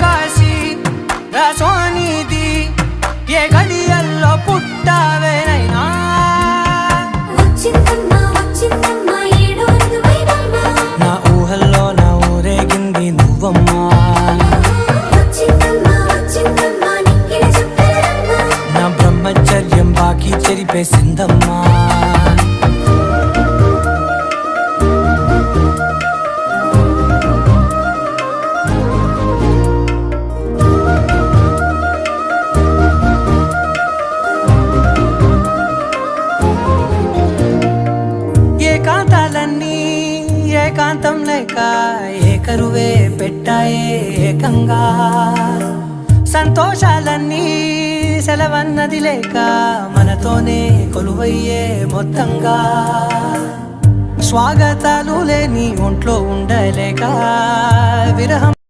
కాశీ రా సోనిది ఏ గడియల్లో పుట్టావేనైనా. నా ఊహల్లో ఊరేగింది నువ్వమ్మా. నా బ్రహ్మచర్యం బాకీ చెరిపేసిందమ్మా ఏకాంతం లేక ఏకరువే పెట్టాయే ఏకంగా. సంతోషాలన్నీ సెలవన్నది లేక మనతోనే కొలువయ్యే మొత్తంగా. స్వాగతాలు లేని ఒంట్లో ఉండలేక విరహం